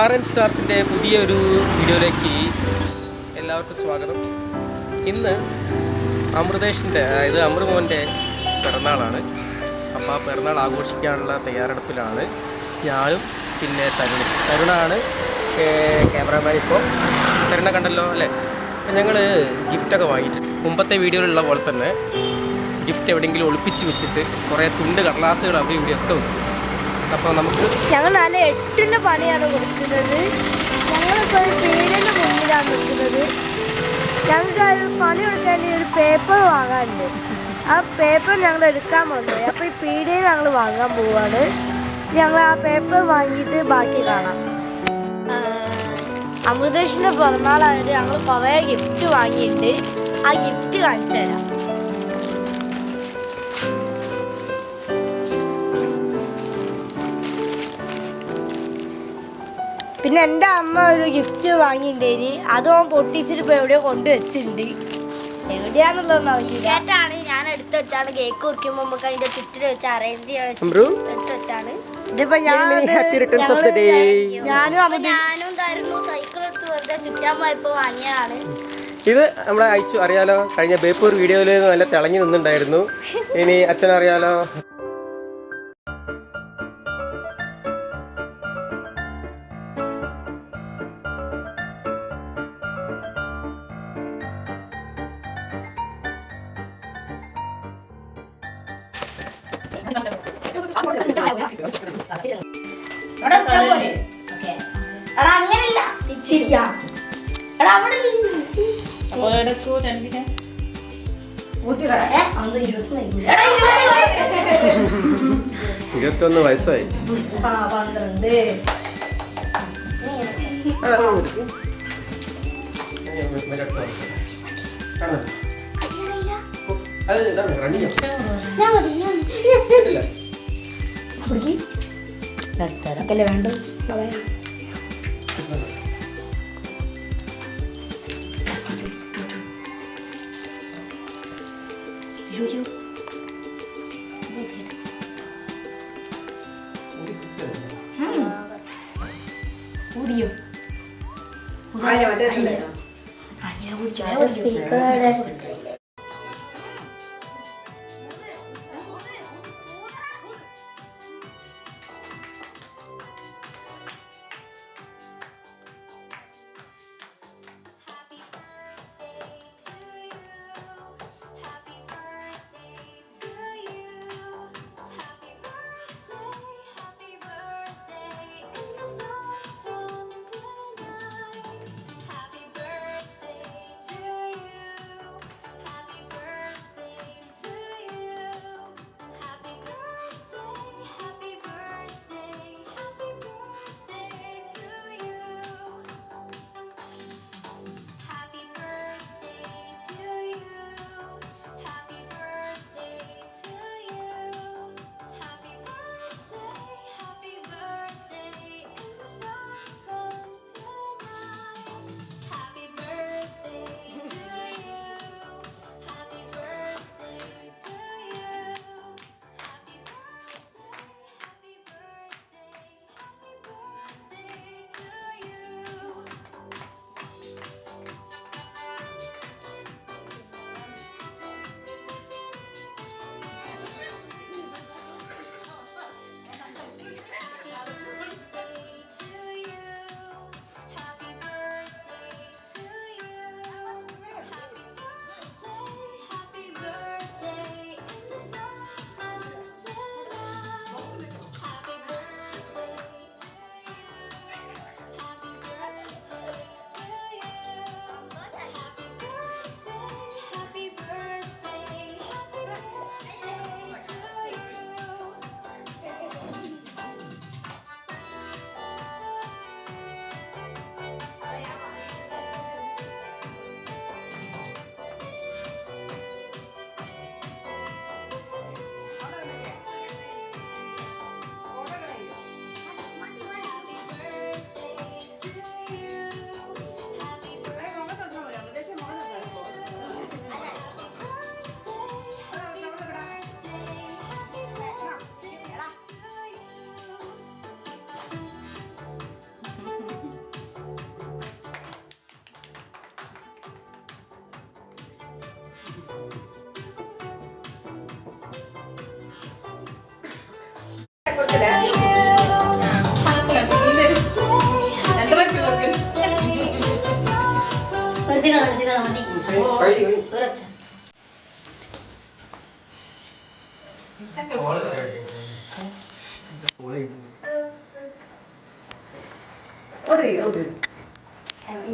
R N സ്റ്റാർസിന്റെ പുതിയൊരു വീഡിയോയിലേക്ക് എല്ലാവർക്കും സ്വാഗതം. ഇന്ന് അമൃതേഷിന്റെ അതായത് അമൃമോന്റെ പിറന്നാളാണ്. അപ്പോൾ ആ പിറന്നാൾ ആഘോഷിക്കാനുള്ള തയ്യാറെടുപ്പിലാണ് ഞാനും പിന്നെ തരുണും. തരുണാണ് ക്യാമറാമാൻ ഇപ്പോൾ തരുണ കണ്ടല്ലോ അല്ലേ? അപ്പം ഞങ്ങൾ ഗിഫ്റ്റൊക്കെ വാങ്ങിയിട്ട് മുമ്പത്തെ വീഡിയോയിലുള്ള പോലെ തന്നെ ഗിഫ്റ്റ് എവിടെയെങ്കിലും ഒളിപ്പിച്ച് വെച്ചിട്ട് കുറേ തുണ്ട് കടലാസുകൾ അവിടെ ഇവിടെയൊക്കെ വെക്കും. അപ്പോൾ നമുക്ക് ഞങ്ങൾ നല്ല എട്ടിന്റെ പണിയാണ് കൊടുക്കുന്നത്. ഞങ്ങളിപ്പോൾ ഒരു പേരിന്റെ മുന്നിലാണ് നിൽക്കുന്നത്. ഞങ്ങൾക്ക് ഒരു പണി കൊടുക്കാൻ ഒരു പേപ്പർ വാങ്ങാനുണ്ട്. ആ പേപ്പർ ഞങ്ങൾ എടുക്കാൻ പോകുന്നത് അപ്പോൾ ഈ പീടികയിൽ ഞങ്ങൾ വാങ്ങാൻ പോവാണ്. ഞങ്ങൾ ആ പേപ്പർ വാങ്ങിയിട്ട് ബാക്കി കാണാം. അമൃതേഷിന്റെ പിറന്നാളായിട്ട് ഞങ്ങൾ കുറേ ഗിഫ്റ്റ് വാങ്ങിയിട്ട് ആ ഗിഫ്റ്റ് കാണിച്ചു തരാം പിന്നെ എന്റെ അമ്മ ഒരു ഗിഫ്റ്റ് വാങ്ങിയിട്ടുണ്ടേനി അത് ഓൻ പൊട്ടിച്ചിട്ട് ഇപ്പോൾ എവിടെയോ കൊണ്ടുവച്ചിട്ടുണ്ട് എവിടെയാണെന്നൊന്നും അറിയില്ല കേട്ടാണ് ഞാൻ എടുത്തു വെച്ചാണ്. കേക്ക് കുറിക്കുമ്പോൾ നമുക്ക് അതിന്റെ ചുറ്റിൽ വെച്ച് അറേഞ്ച് ചെയ്യാൻ എടുത്തു വെച്ചാണ്. ഇതിപ്പോ ഞാൻ ഞാനും ഞാനും തരുന്നു. സൈക്കിൾ എടുത്ത് വെറുതെ ചുറ്റാൻ പോയപ്പോ വാങ്ങിയതാണ്. ഇത് നമ്മളെ അയച്ചു. അറിയാലോ? കഴിഞ്ഞ ബേപ്പൂർ വീഡിയോയിൽ നല്ല തിളങ്ങി നിന്നുണ്ടായിരുന്നു. ഇനി അച്ഛൻ അങ്ങനെയല്ല ശരിയാ എടാ അവിടെ ഇരുപത്തൊന്ന് വയസ്സായി അവിടേക്ക് അടുത്തരക്കല്ലേ വേണ്ടത് പറയാം. Julio. ഊതിയോ? അയ്യോ. ചായ കുടിക്കും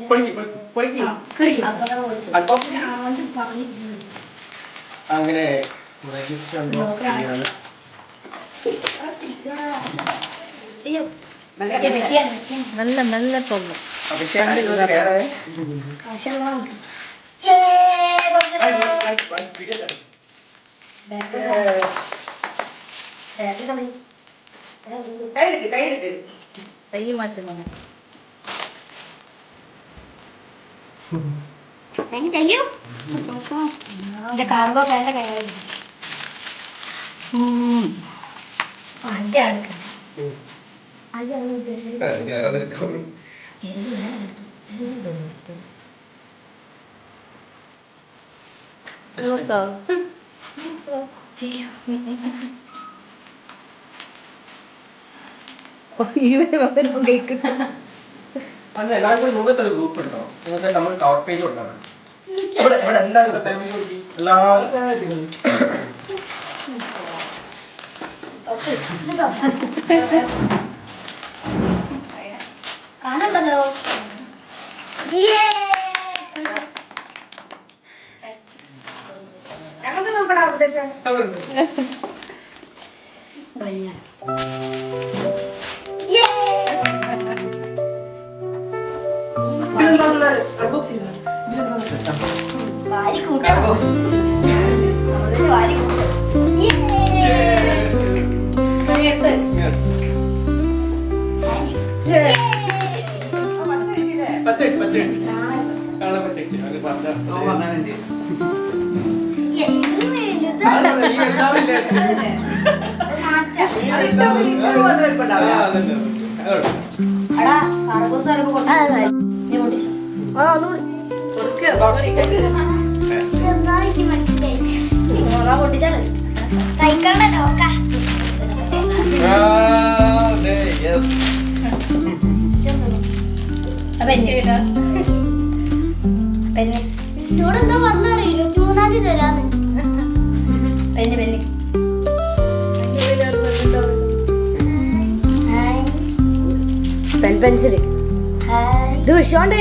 പൊളിക്ക്. അല്പം അങ്ങനെ. നല്ല നല്ല പോകും അഭിഷേക്. കൈ മാറ്റുന്നു കാർഗോ പാന്റെ കയ്യിൽ അതാണ് ഉം. അതാണ് ഉദ്ദേശിച്ചത് ആ, ഞാൻ അതെടുക്കാം. നോക്കോ ഇവർ വന്നിട്ട് കേൾക്കുന്നു. അല്ല എല്ലാവരും കൂടി മുമ്പത്തെ ഒരു ഗ്രൂപ്പ് ഉണ്ടോ നിങ്ങൾക്ക് നമ്മൾ കവർ പേജ് ഉണ്ടാവും ഇവിടെ ഇവിടെ എല്ലാവരും എല്ലാവരും കാണുന്നുണ്ടല്ലോ Banyak. Oh, iya. Bilang baru lah, Starbucks sih lah. Bilang baru datang. Wali kuda. Starbucks. Kamu tuh wali kuda. Yeay. Kamu tuh. Yeay. Pacek, pacek. Kalau pacek, pen. എന്നോട് എന്താ പറഞ്ഞറിയോ ഇരുപത്തിമൂന്നാം തീയതി തരാന്ന്. പെന്ന് ഹായ് പെൻ പെൻസിൽ ഇത് വിഷോണ്ട്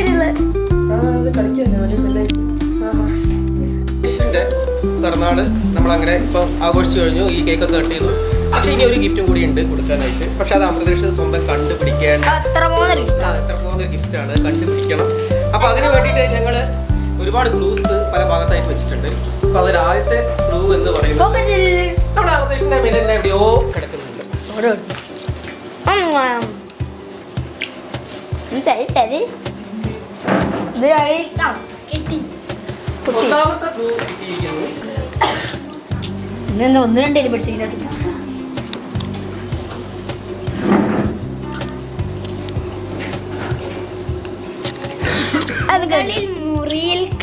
പിറന്നാൾ നമ്മളങ്ങനെ ഇപ്പം ആഘോഷിച്ചു കഴിഞ്ഞു. ഈ കേക്ക് ഒക്കെ കട്ട് ചെയ്തു. പക്ഷെ ഇനി ഒരു ഗിഫ്റ്റും കൂടി ഉണ്ട് കൊടുക്കാനായിട്ട്. പക്ഷെ അത് അമൃതേഷ് സ്വന്തം കണ്ടുപിടിക്കാൻ അത്ര മൂന്നര എത്രമാത്രം ഗിഫ്റ്റ്? ആണ് കണ്ടുപിടിക്കണം. അപ്പൊ അതിന് വേണ്ടിയിട്ട് ഞങ്ങൾ ഒരുപാട് ഗ്ലൂസ് പല ഭാഗത്തായിട്ട് വെച്ചിട്ടുണ്ട്. അപ്പൊ അതിൽ ആദ്യത്തെ ക്ലൂ എന്ന് പറയുന്നത് നമ്മുടെ അമൃതേഷിന്റെ മേലെ തന്നെ എവിടെയോ കിടക്കുന്നുണ്ട്. കിട്ടി. ഒന്നാമത്തെ ക്ലൂ കിട്ടിയിരിക്കുന്നു ഇന്നെന്താ ഒന്ന് രണ്ട് ഇത് പിടിച്ചിട്ട്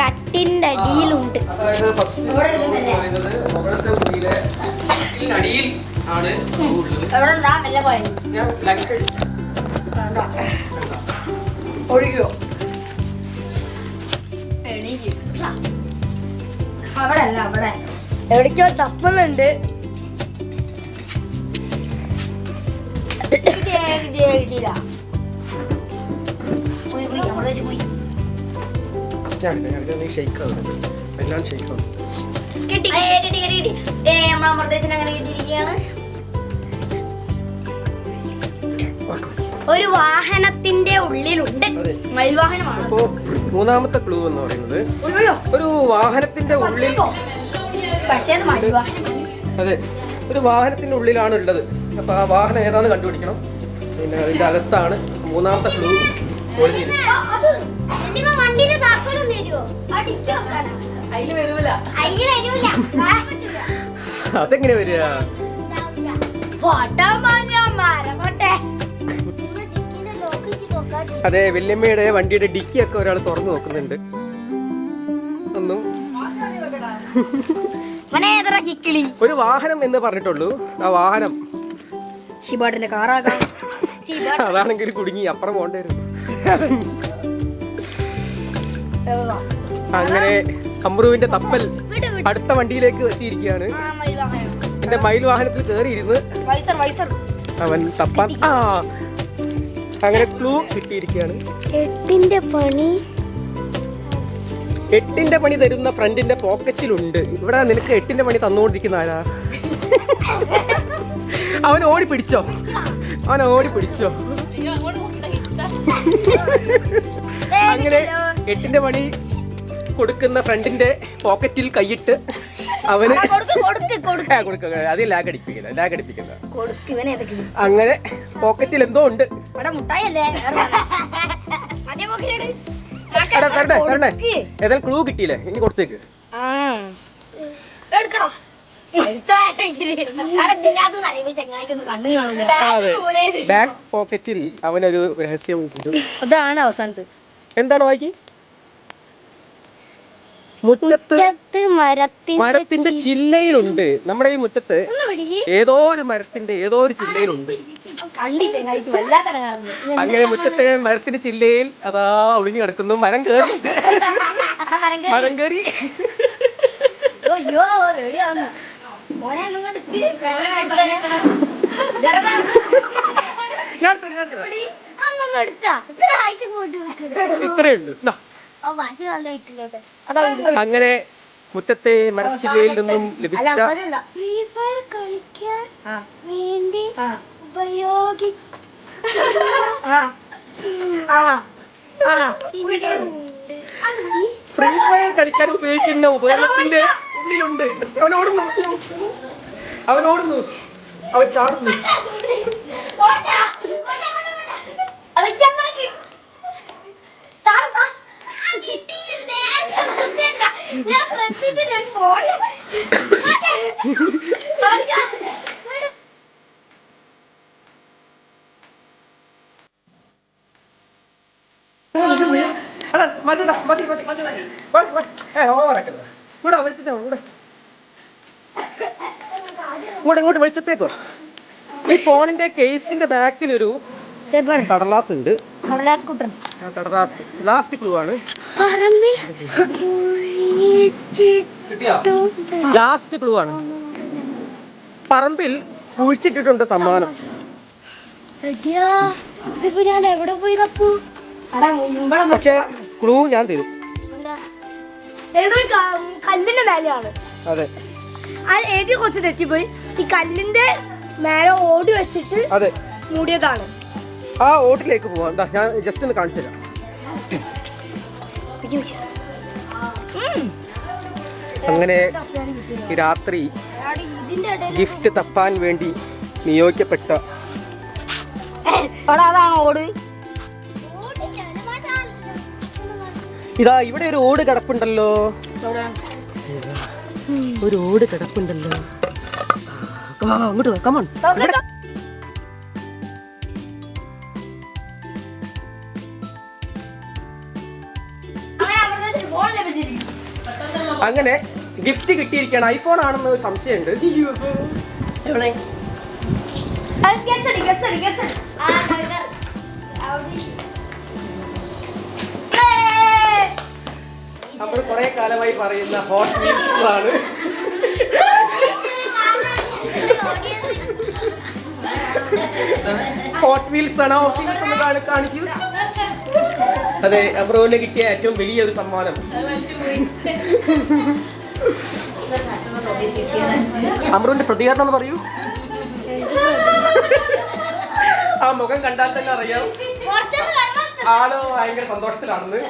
കട്ടിന്റെ അടിയിലുണ്ട്. അതായത് ഫസ്റ്റ് പറയുന്നത് മുകളിലത്തെ മുറിയിലെ അടിയിൽ ആണ് ഒഴുകിയോ അവിടെ അല്ല അവിടെ. എവിടേക്കോ തപ്പുന്നുണ്ട്. കിട്ടിയില്ല പോയി പോയി അവിടെ പോയി. ഞാൻ ഞാൻ ഷെയ്ക്ക് ആവുന്നുണ്ട് എല്ലാം ഷെയ്ക്ക് ആവും. കിട്ടി കിട്ടി കിട്ടി കിട്ടി ഏ നമ്മളെ അമൃതേശൻ അങ്ങനെ കിട്ടിയിരിക്കുകയാണ്. ഒരു വാഹനത്തിന്റെ ഉള്ളിലുണ്ട്. മൽവാഹനമാണ് മൂന്നാമത്തെ ക്ലൂ എന്ന് പറയുന്നത് ഒരു വാഹനത്തിന്റെ ഉള്ളിൽ അതെ. ഒരു വാഹനത്തിന്റെ ഉള്ളിലാണ് ഉള്ളത്. അപ്പൊ ആ വാഹനം ഏതാന്ന് കണ്ടുപിടിക്കണം. പിന്നെ അതിന്റെ അകത്താണ് മൂന്നാമത്തെ ക്ലൂ ഒളിഞ്ഞിരിക്കുന്നത് അതെങ്ങനെ വരിക? അതെ വല്യമ്മയുടെ വണ്ടിയുടെ ഡിക്കി ഒക്കെ ഒരാൾ തുറന്നു നോക്കുന്നുണ്ട്. ഒന്നും. മനേതറ കിക്കിളി. ഒരു വാഹനം എന്ന് പറഞ്ഞിട്ടുള്ളൂ. ആ വാഹനം. ഷിബാട്ടിന്റെ കാറാകാം. അതാണെങ്കിൽ കുടുങ്ങി അപ്പുറം വരും. അങ്ങനെ അമ്രുവിന്റെ തപ്പൽ അടുത്ത വണ്ടിയിലേക്ക് എത്തിയിരിക്കുകയാണ്. എന്റെ മയിൽ വാഹനത്തിൽ കയറിയിരുന്ന് വൈസർ വൈസർ അവൻ തപ്പാൻ ആ അങ്ങനെ ക്ലൂ കിട്ടിയിരിക്കുകയാണ്. എട്ടിന്റെ പണി. എട്ടിന്റെ പണി തരുന്ന ഫ്രണ്ടിന്റെ പോക്കറ്റിലുണ്ട്. ഇവിടെ നിനക്ക് എട്ടിന്റെ പണി തന്നുകൊണ്ടിരിക്കുന്ന ആരാ? അവൻ ഓടി പിടിച്ചോ? അവൻ ഓടി പിടിച്ചോ? അങ്ങനെ എട്ടിന്റെ പണി കൊടുക്കുന്ന ഫ്രണ്ടിന്റെ പോക്കറ്റിൽ കൈയിട്ട് അവന് കൊടുക്ക് കൊടുക്ക് കൊടുക്ക്. ആ, കൊടുക്കുക അത് ലാഗ് അടിപ്പിക്കുന്നത് ലാഗ് അടിപ്പിക്കുന്നത് കൊടുക്ക് ഇവനെ ഏതൊക്കെ അങ്ങനെ പോക്കറ്റിൽ എന്തോ ഉണ്ട്. തരട്ടെ തരട്ടെ. ഏതായാലും ക്ലൂ കിട്ടിയില്ലേ? ഇനി കൊടുത്തേക്ക്. എടുക്കണം? ബാക്ക് പോക്കറ്റിൽ അവനൊരു രഹസ്യം അതാണ് അവസാനത്ത്. എന്താണ് വായിക്കി? മുറ്റത്ത് മരത്തിന്റെ ചില്ലയിലുണ്ട്. നമ്മുടെ ഈ മുറ്റത്ത് ഏതോ ഒരു മരത്തിന്റെ ഏതോ ഒരു ചില്ലയിലുണ്ട്. അങ്ങനെ മുറ്റത്തെ മരത്തിന്റെ ചില്ലയിൽ അതാ ഒളിഞ്ഞു കിടക്കുന്നു. മരം കയറി മരം കയറി ഇത്രയുണ്ട് അങ്ങനെ മുറ്റത്തെ മരച്ചില്ലയിൽ നിന്നും ലഭിച്ച ഫ്രീ ഫയർ കളിക്കാൻ വേണ്ടി ഉപയോഗി ആ. ആ. ആ. ഇവിടെ ഉണ്ട്. ഫ്രീ ഫയർ കളിക്കാൻ ഉപയോഗിക്കുന്ന ഉപകരണത്തിന്റെ ഉള്ളിലുണ്ട്. അവനോടുന്നു അവനോടുന്നു അവൻ ചാടുന്നു ഓടാ, ഓടാ, ഓടാ. കളിക്കാൻ നോക്ക്. താഴെ വാ. ആ, കിട്ടി. നേരത്തെ ശ്രദ്ധിച്ചില്ല. ഞാൻ ശ്രദ്ധിച്ചിട്ട് ഞാൻ ഫോണിൽ കളിക്കാൻ. വിട്. എടാ, മതിടാ, മതി, മതി, മതി, മതി. മതി, മതി. ഏയ്, ഓവറാക്കരുത്. ഇവിടെ വാ, വെളിച്ചത്തേ വാ, ഇവിടെ. ഇങ്ങോട്ട് ഇങ്ങോട്ട് വെളിച്ചത്തേക്ക്. ഈ ഫോണിന്റെ കേസിന്റെ ബാക്കിലൊരു പേപ്പർ കടലാസ് ഉണ്ട് ലാസ്റ്റ് ക്ലൂ ആണ്. ലാസ്റ്റ് ക്ലൂ ആണ്. പറമ്പിൽ കുഴിച്ചിട്ടിട്ടുണ്ട് സമ്മാനം. ഞാൻ എവിടെ പോയി തപ്പു പക്ഷെ ക്ലൂ ഞാൻ തരും. കല്ലിന്റെ മേലെയാണ്. അതെ. ആ എഴുതി കുറച്ച് തെറ്റിപ്പോയി. ഈ കല്ലിന്റെ മേലെ ഓടി വെച്ചിട്ട് അതെ. മൂടിയതാണ്. ആ ഓട്ടിലേക്ക് പോവാം. എന്താ ഞാൻ ജസ്റ്റ് ഒന്ന് കാണിച്ചു തരാം. അങ്ങനെ ഈ രാത്രി ഇതിന്റെ ഇടയിൽ ഗിഫ്റ്റ് തപ്പാൻ വേണ്ടി നിയോഗിക്കപ്പെട്ട. ഇതാ ഇവിടെ ഒരു ഓട് കിടപ്പുണ്ടല്ലോ. ഒരു ഓട് കിടപ്പുണ്ടല്ലോ. അങ്ങോട്ട് വാ, അങ്ങനെ ഗിഫ്റ്റ് കിട്ടിയിരിക്കുകയാണ്. ഐഫോൺ ആണെന്ന് ഒരു സംശയമുണ്ട്. എവിടെ? നമ്മൾ കുറെ കാലമായി പറയുന്ന ഹോട്ട് വീൽസ് ആണ്. ഹോട്ട് വീൽസ് ആണ്? ഹോട്ട് വീൽസ് എന്ന് കാണി- കാണിക്കൂ അതെ അബ്രോന് കിട്ടിയ ഏറ്റവും വലിയ ഒരു സമ്മാനം. അമ്രുവിന്റെ പ്രതികരണം എന്ന് പറയൂ. ആ മുഖം കണ്ടാൽ തന്നെ അറിയാം. ആൾ ഭയങ്കര സന്തോഷത്തിലാണെന്ന്.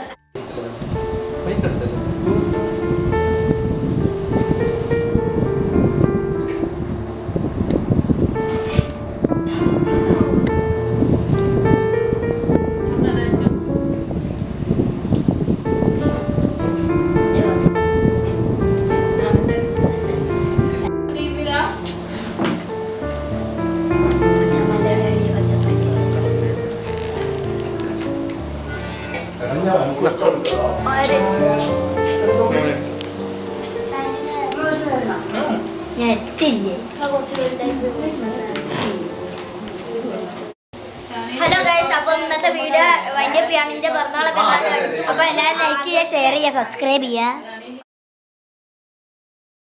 ഹലോ ഗൈസ് അപ്പോൾ ഇന്നത്തെ വീഡിയോ വൈൻഡപ്പ് ചെയ്യാൻ എന്റെ പിറന്നാളൊക്കെ അപ്പൊ എല്ലാവരും ലൈക്ക് ചെയ്യുക ഷെയർ ചെയ്യുക സബ്സ്ക്രൈബ് ചെയ്യുക.